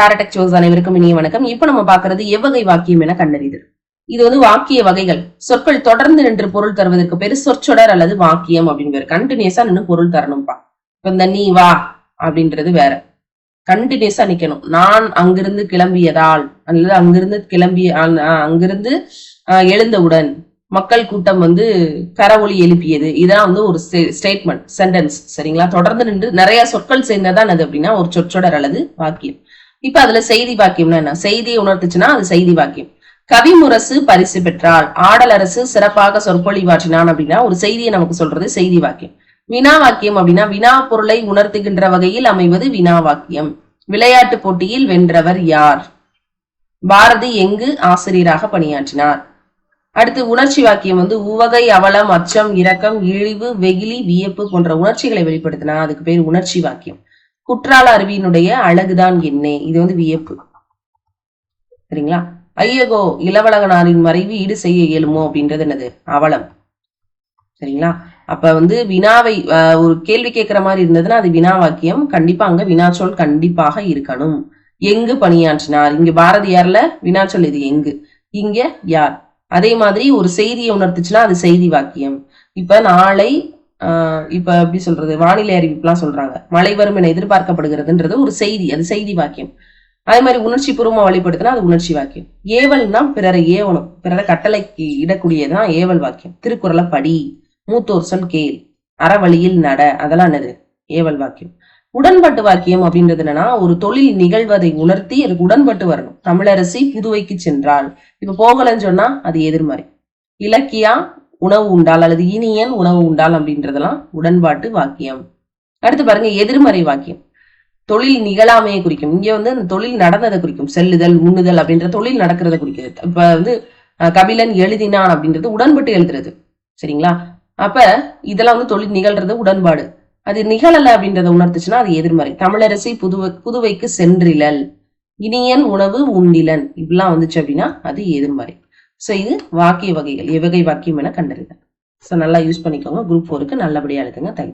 டாரடெக் sous அனைவருக்கும் இனிய வணக்கம். இப்ப நம்ம பாக்குறது எவ்வகை வாக்கியம் என கண்டறிதல். இது வந்து வாக்கிய வகைகள். சொற்கள் தொடர்ந்து நின்று பொருள் தருவதற்கு பேரு சொற்சொடர் அல்லது வாக்கியம் அப்படின்னு பேரு கண்டினியூஸா நின்று பொருள் தரணும்ப்பா இப்ப இந்த நீ வா அப்படின்றது வேற. கண்டினியூஸா நிக்கணும். நான் அங்கிருந்து கிளம்பியதால் அல்லது அங்கிருந்து கிளம்பிய அங்கிருந்து அஹ், எழுந்தவுடன் மக்கள் கூட்டம் வந்து கரவொலி எழுப்பியது. இதெல்லாம் வந்து ஒரு ஸ்டேட்மெண்ட் சென்டென்ஸ் சரிங்களா? தொடர்ந்து நின்று நிறைய சொற்கள் சேர்ந்ததான் அது அப்படின்னா ஒரு சொற்றொடர் அல்லது வாக்கியம். இப்ப அதுல செய்தி வாக்கியம்னா என்ன? செய்தியை உணர்த்துச்சுன்னா அது செய்தி வாக்கியம். கவிமுரசு பரிசு பெற்றால் ஆடலரசு சிறப்பாக சொற்பொழிவாற்றினான் அப்படின்னா ஒரு செய்தியை நமக்கு சொல்றது செய்தி வாக்கியம். வினா வாக்கியம் அப்படின்னா வினா பொருளை உணர்த்துகின்ற வகையில் அமைவது வினா வாக்கியம். விளையாட்டு போட்டியில் வென்றவர் யார்? பாரதி எங்கு ஆசிரியராக பணியாற்றினார்? அடுத்து உணர்ச்சி வாக்கியம் வந்து உவகை அவலம் அச்சம் இரக்கம் இழிவு வெகிலி வியப்பு போன்ற உணர்ச்சிகளை வெளிப்படுத்தினா அதுக்கு பேர் உணர்ச்சி வாக்கியம். குற்றால அருவியினுடைய அழகுதான் என்ன. இது வந்து வியப்பு. சரிங்களா? ஐயகோ இளவழகனாரின் மறைவு ஈடு செய்ய இயலுமோ அப்படின்றது என்னது? அவலம். சரிங்களா? அப்ப வந்து வினாவை ஒரு கேள்வி கேட்கிற மாதிரி இருந்ததுன்னா அது வினா வாக்கியம் கண்டிப்பா அங்க வினாச்சொல் கண்டிப்பாக இருக்கணும். எங்கு பணியாற்றினார்? இங்க பாரதியார்ல வினாச்சொல் இது எங்கு? இங்க யார்? அதே மாதிரி ஒரு செய்தியை உணர்த்துச்சுன்னா அது செய்தி வாக்கியம். இப்ப நாளை இப்ப எப்படி சொல்றது? வானிலை அறிவிப்புலாம் சொல்றாங்க. மழை வரும் என எதிர்பார்க்கப்படுகிறதுன்றது ஒரு செய்தி. அது செய்தி வாக்கியம். அதே மாதிரி உணர்ச்சி பூர்வமா வெளிப்படுத்தினா அது உணர்ச்சி வாக்கியம். ஏவல்னா பிறரை ஏவணும். பிறரை கட்டளைக்கு இடக்கூடியதுதான் ஏவல் வாக்கியம். திருக்குறளை படி மூத்தோர் சொல் கேள் அறவழியில் நட அதெல்லாம் என்னது? ஏவல் வாக்கியம். உடன்பட்டு வாக்கியம் அப்படின்றது என்னன்னா ஒரு தொழில் நிகழ்வதை உணர்த்தி அதுக்கு உடன்பட்டு வரணும். தமிழரசி புதுவைக்கு சென்றால். இப்ப போகலன்னு சொன்னா அது எதிர்மறை. இலக்கியா உணவு உண்டால் அல்லது இனியன் உணவு உண்டால் அப்படின்றதெல்லாம் உடன்பாட்டு வாக்கியம். அடுத்து பாருங்க எதிர்மறை வாக்கியம். தொழில் நிகழாமையை குறிக்கும். இங்க வந்து அந்த தொழில் நடந்ததை குறிக்கும். செல்லுதல் உண்ணுதல் அப்படின்ற தொழில் நடக்கிறத குறிக்கிறது. இப்ப வந்து கபிலன் எழுதினான் அப்படின்றது உடன்பட்டு எழுதுறது. சரிங்களா? அப்ப இதெல்லாம் வந்து தொழில் நிகழ்றது உடன்பாடு. அது நிகழல அப்படின்றத உணர்த்துச்சுன்னா அது எதிர்மறை. தமிழரசி புதுவை புதுவைக்கு சென்றிலல் இனியன் உணவு உண்டிலன் இப்படிலாம் வந்துச்சு அப்படின்னா அது எதிர்மறை. ஸோ இது வாக்கிய வகைகள் எவ்வகை வாக்கியம் என கண்டறிதல். ஸோ நல்லா யூஸ் பண்ணிக்கோங்க. குரூப் ஃபோருக்கு நல்லபடியாக எழுதுங்க. தேங்க்யூ